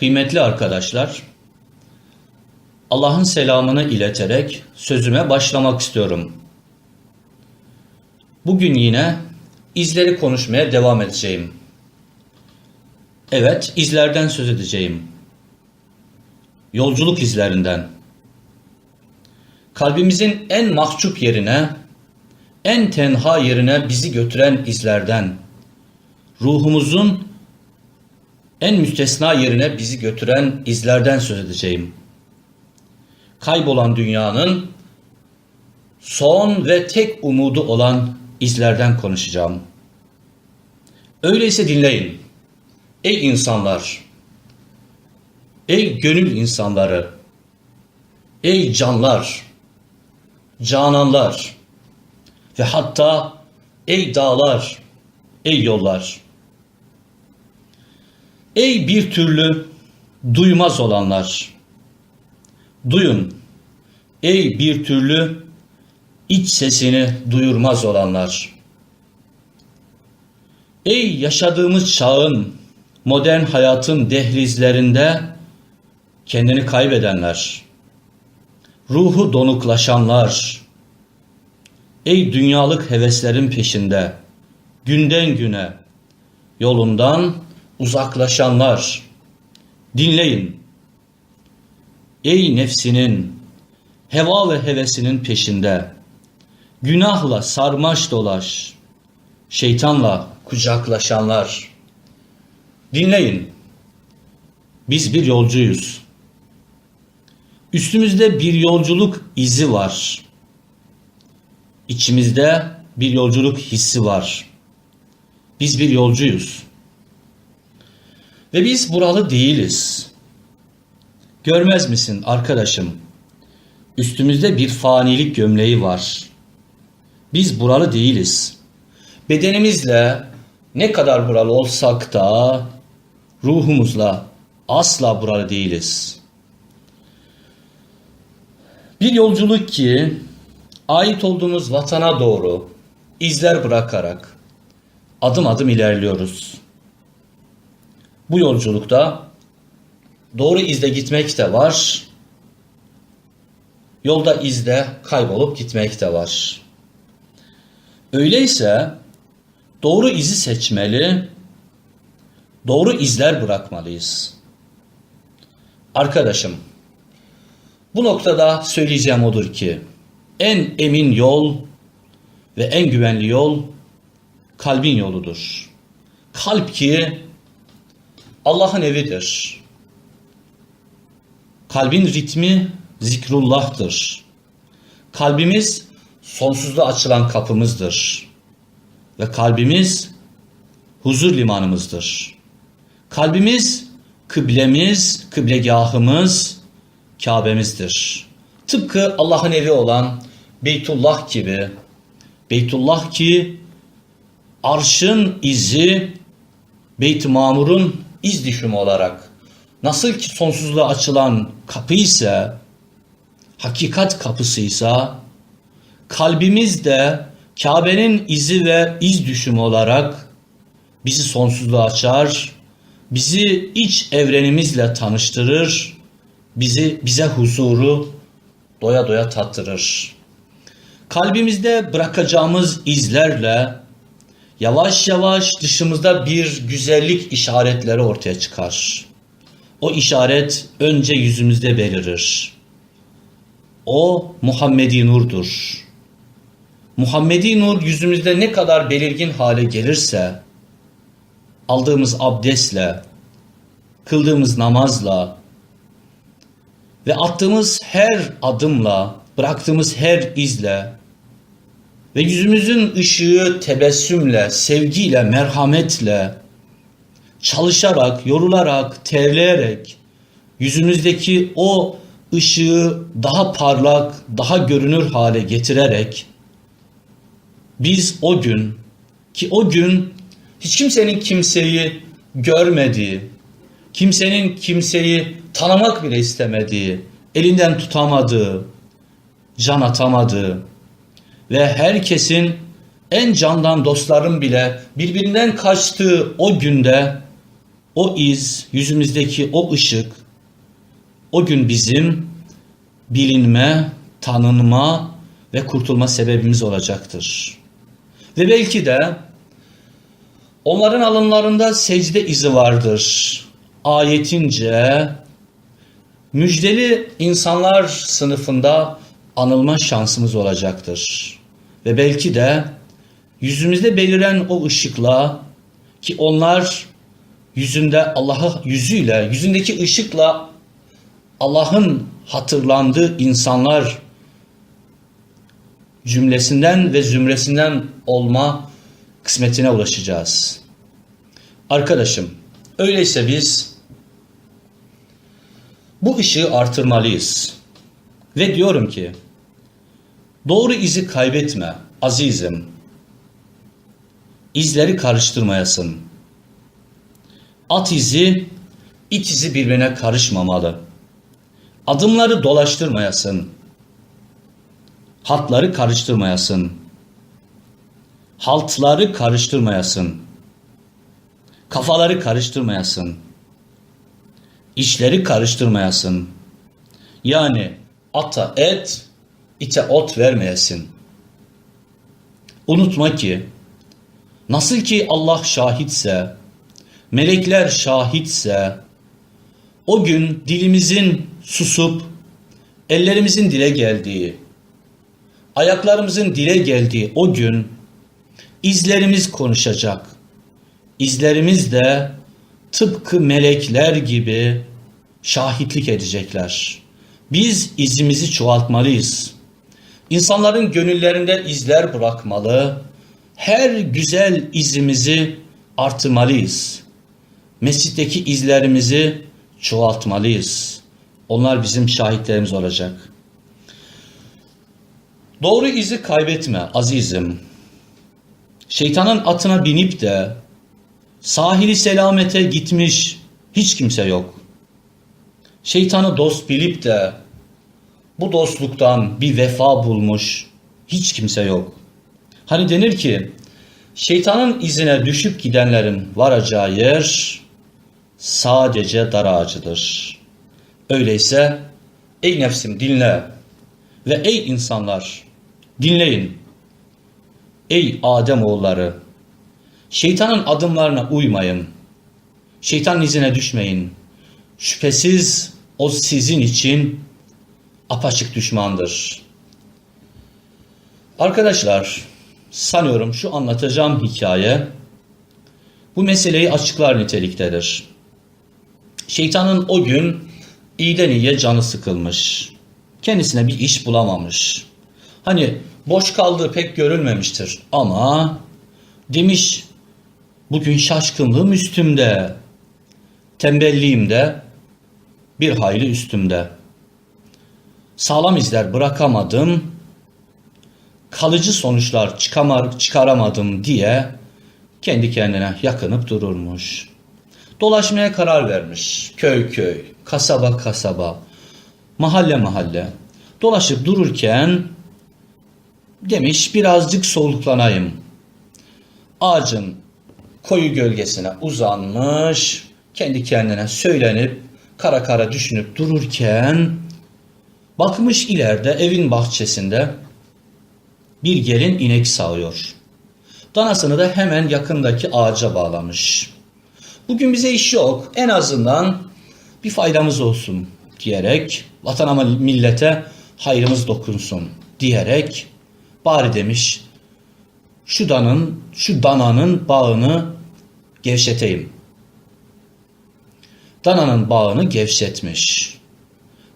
Kıymetli arkadaşlar, Allah'ın selamını ileterek sözüme başlamak istiyorum. Bugün yine izleri konuşmaya devam edeceğim. Evet, izlerden söz edeceğim. Yolculuk izlerinden. Kalbimizin en mahcup yerine, en tenha yerine bizi götüren izlerden. Ruhumuzun en müstesna yerine bizi götüren izlerden söz edeceğim. Kaybolan dünyanın son ve tek umudu olan izlerden konuşacağım. Öyleyse dinleyin. Ey insanlar, ey gönül insanları, ey canlar, cananlar ve hatta ey dağlar, ey yollar. Ey bir türlü duymaz olanlar. Duyun. Ey bir türlü iç sesini duyurmaz olanlar. Ey yaşadığımız çağın, modern hayatın dehlizlerinde kendini kaybedenler. Ruhu donuklaşanlar. Ey dünyalık heveslerin peşinde, günden güne, yolundan uzaklaşanlar. Dinleyin. Ey nefsinin, heva ve hevesinin peşinde, günahla sarmaş dolaş, şeytanla kucaklaşanlar. Dinleyin. Biz bir yolcuyuz. Üstümüzde bir yolculuk izi var. İçimizde bir yolculuk hissi var. Biz bir yolcuyuz. Ve biz buralı değiliz. Görmez misin arkadaşım? Üstümüzde bir fanilik gömleği var. Biz buralı değiliz. Bedenimizle ne kadar buralı olsak da ruhumuzla asla buralı değiliz. Bir yolculuk ki ait olduğumuz vatana doğru izler bırakarak adım adım ilerliyoruz. Bu yolculukta doğru izde gitmek de var. Yolda izde kaybolup gitmek de var. Öyleyse doğru izi seçmeli, doğru izler bırakmalıyız. Arkadaşım, bu noktada söyleyeceğim odur ki en emin yol ve en güvenli yol kalbin yoludur. Kalp ki Allah'ın evidir. Kalbin ritmi zikrullah'tır. Kalbimiz sonsuzluğa açılan kapımızdır. Ve kalbimiz huzur limanımızdır. Kalbimiz kıblemiz, kıblegahımız, Kabe'mizdir. Tıpkı Allah'ın evi olan Beytullah gibi. Beytullah ki arşın izi Beyt-i Mamur'un iz düşümü olarak nasıl ki sonsuzluğa açılan kapı ise hakikat kapısıysa kalbimiz de Kabe'nin izi ve iz düşümü olarak bizi sonsuzluğa açar, bizi iç evrenimizle tanıştırır, bizi bize huzuru doya doya tattırır. Kalbimizde bırakacağımız izlerle yavaş yavaş dışımızda bir güzellik işaretleri ortaya çıkar. O işaret önce yüzümüzde belirir. O Muhammedi Nur'dur. Muhammedi Nur yüzümüzde ne kadar belirgin hale gelirse, aldığımız abdestle, kıldığımız namazla ve attığımız her adımla, bıraktığımız her izle ve yüzümüzün ışığı tebessümle, sevgiyle, merhametle, çalışarak, yorularak, terleyerek, yüzümüzdeki o ışığı daha parlak, daha görünür hale getirerek, biz o gün, ki o gün hiç kimsenin kimseyi görmediği, kimsenin kimseyi tanımak bile istemediği, elinden tutamadığı, can atamadığı, ve herkesin en candan dostların bile birbirinden kaçtığı o günde o iz, yüzümüzdeki o ışık o gün bizim bilinme, tanınma ve kurtulma sebebimiz olacaktır. Ve belki de onların alınlarında secde izi vardır. Ayetince müjdeli insanlar sınıfında anılma şansımız olacaktır. Ve belki de yüzümüzde beliren o ışıkla ki onlar yüzünde Allah'ı yüzüyle, yüzündeki ışıkla Allah'ın hatırlandığı insanlar cümlesinden ve zümresinden olma kısmetine ulaşacağız. Arkadaşım, öyleyse biz bu ışığı artırmalıyız. Ve diyorum ki, doğru izi kaybetme azizim. İzleri karıştırmayasın. At izi, it izi birbirine karışmamalı. Adımları dolaştırmayasın. Hatları karıştırmayasın. Haltları karıştırmayasın. Kafaları karıştırmayasın. İşleri karıştırmayasın. Yani ata et, ite ot vermeyesin. Unutma ki nasıl ki Allah şahitse, melekler şahitse, o gün dilimizin susup ellerimizin dile geldiği, ayaklarımızın dile geldiği o gün izlerimiz konuşacak. İzlerimiz de tıpkı melekler gibi şahitlik edecekler. Biz izimizi çoğaltmalıyız. İnsanların gönüllerinde izler bırakmalı. Her güzel izimizi artırmalıyız. Mescitteki izlerimizi çoğaltmalıyız. Onlar bizim şahitlerimiz olacak. Doğru izi kaybetme azizim. Şeytanın atına binip de sahili selamete gitmiş hiç kimse yok. Şeytanı dost bilip de bu dostluktan bir vefa bulmuş hiç kimse yok. Hani denir ki şeytanın izine düşüp gidenlerin varacağı yer sadece dar ağacıdır. Öyleyse ey nefsim dinle ve ey insanlar dinleyin. Ey Adem oğulları şeytanın adımlarına uymayın. Şeytanın izine düşmeyin. Şüphesiz o sizin için apaçık düşmandır. Arkadaşlar sanıyorum şu anlatacağım hikaye bu meseleyi açıklar niteliktedir. Şeytanın o gün iyiden iyiye canı sıkılmış. Kendisine bir iş bulamamış. Hani boş kaldığı pek görülmemiştir ama demiş bugün şaşkınlığım üstümde, tembelliğim de bir hayli üstümde. Sağlam izler bırakamadım, kalıcı sonuçlar çıkamar, çıkaramadım diye kendi kendine yakınıp dururmuş. Dolaşmaya karar vermiş. Köy köy, kasaba kasaba, mahalle mahalle. Dolaşıp dururken demiş birazcık soluklanayım. Ağacın koyu gölgesine uzanmış, kendi kendine söylenip kara kara düşünüp dururken bakmış ileride evin bahçesinde bir gelin inek sağıyor. Danasını da hemen yakındaki ağaca bağlamış. Bugün bize iş yok. En azından bir faydamız olsun diyerek vatana millete hayrımız dokunsun diyerek bari demiş şu danın şu dananın bağını gevşeteyim. Dananın bağını gevşetmiş.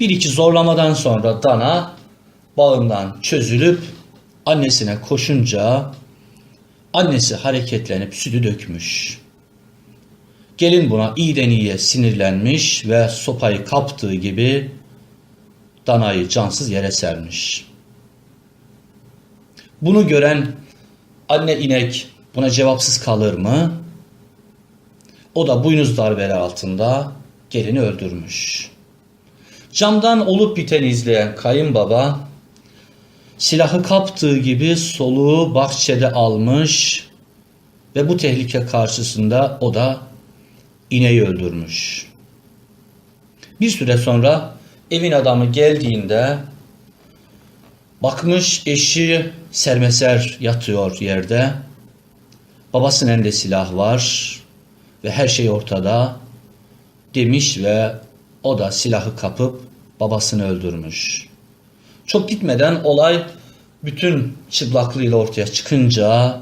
Bir iki zorlamadan sonra dana bağından çözülüp annesine koşunca annesi hareketlenip sütü dökmüş. Gelin buna iyiden iyiye sinirlenmiş ve sopayı kaptığı gibi danayı cansız yere sermiş. Bunu gören anne inek buna cevapsız kalır mı? O da boynuz darbeleri altında gelini öldürmüş. Camdan olup biteni izleyen kayınbaba silahı kaptığı gibi soluğu bahçede almış ve bu tehlike karşısında o da ineği öldürmüş. Bir süre sonra evin adamı geldiğinde bakmış eşi sermeser yatıyor yerde. Babasının elinde silah var ve her şey ortada demiş ve o da silahı kapıp babasını öldürmüş. Çok gitmeden olay bütün çıplaklığıyla ortaya çıkınca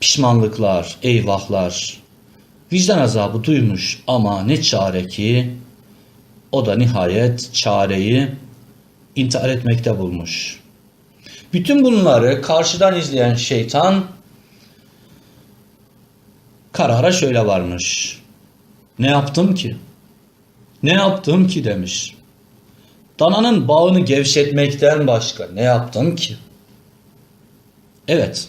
pişmanlıklar, eyvahlar, vicdan azabı duymuş ama ne çare ki o da nihayet çareyi intihar etmekte bulmuş. Bütün bunları karşıdan izleyen şeytan karara şöyle varmış. Ne yaptım ki? Ne yaptım ki demiş. Dananın bağını gevşetmekten başka ne yaptım ki? Evet.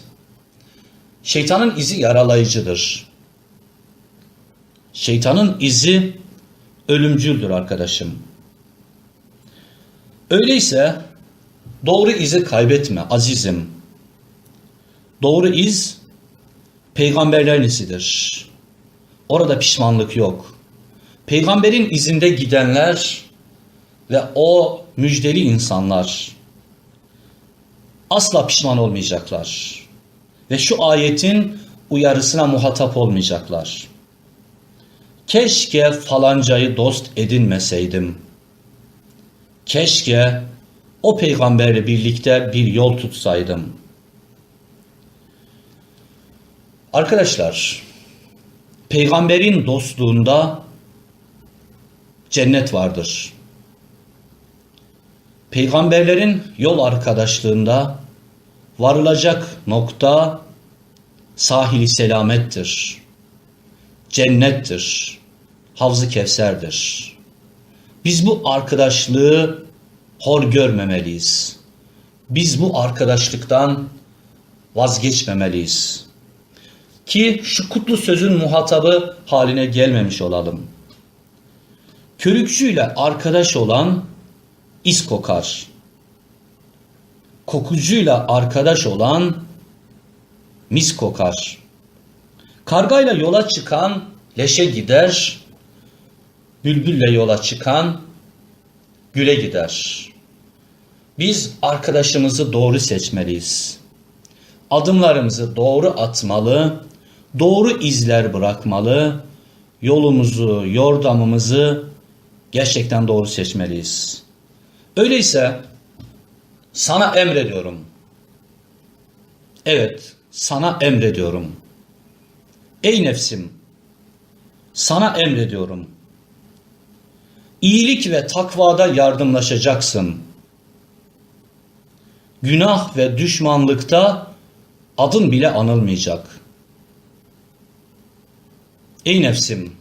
Şeytanın izi yaralayıcıdır. Şeytanın izi ölümcüldür arkadaşım. Öyleyse doğru izi kaybetme azizim. Doğru iz peygamberlerin izidir. Orada pişmanlık yok. Peygamberin izinde gidenler ve o müjdeli insanlar asla pişman olmayacaklar. Ve şu ayetin uyarısına muhatap olmayacaklar. Keşke falancayı dost edinmeseydim. Keşke o peygamberle birlikte bir yol tutsaydım. Arkadaşlar, peygamberin dostluğunda cennet vardır. Peygamberlerin yol arkadaşlığında varılacak nokta sahili selamettir. Cennettir. Havzı Kevser'dir. Biz bu arkadaşlığı hor görmemeliyiz. Biz bu arkadaşlıktan vazgeçmemeliyiz. Ki şu kutlu sözün muhatabı haline gelmemiş olalım. Körükçüyle arkadaş olan iz kokar. Kokucuyla arkadaş olan mis kokar. Kargayla yola çıkan leşe gider, bülbülle yola çıkan güle gider. Biz arkadaşımızı doğru seçmeliyiz. Adımlarımızı doğru atmalı, doğru izler bırakmalı, yolumuzu, yordamımızı gerçekten doğru seçmeliyiz. Öyleyse sana emrediyorum. Evet, sana emrediyorum. Ey nefsim, sana emrediyorum. İyilik ve takvada yardımlaşacaksın. Günah ve düşmanlıkta adın bile anılmayacak. Ey nefsim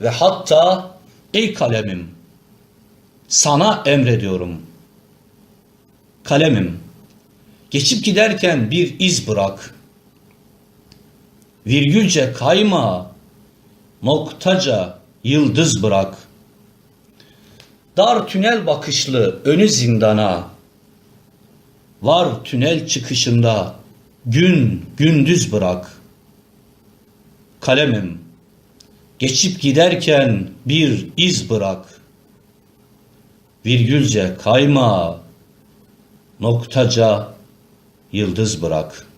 ve hatta ey kalemim sana emrediyorum. Kalemim geçip giderken bir iz bırak. Virgülce kayma, noktaca yıldız bırak. Dar tünel bakışlı önü zindana, var tünel çıkışında gün gündüz bırak. Kalemim, geçip giderken bir iz bırak. Virgülce kayma, noktaca yıldız bırak.''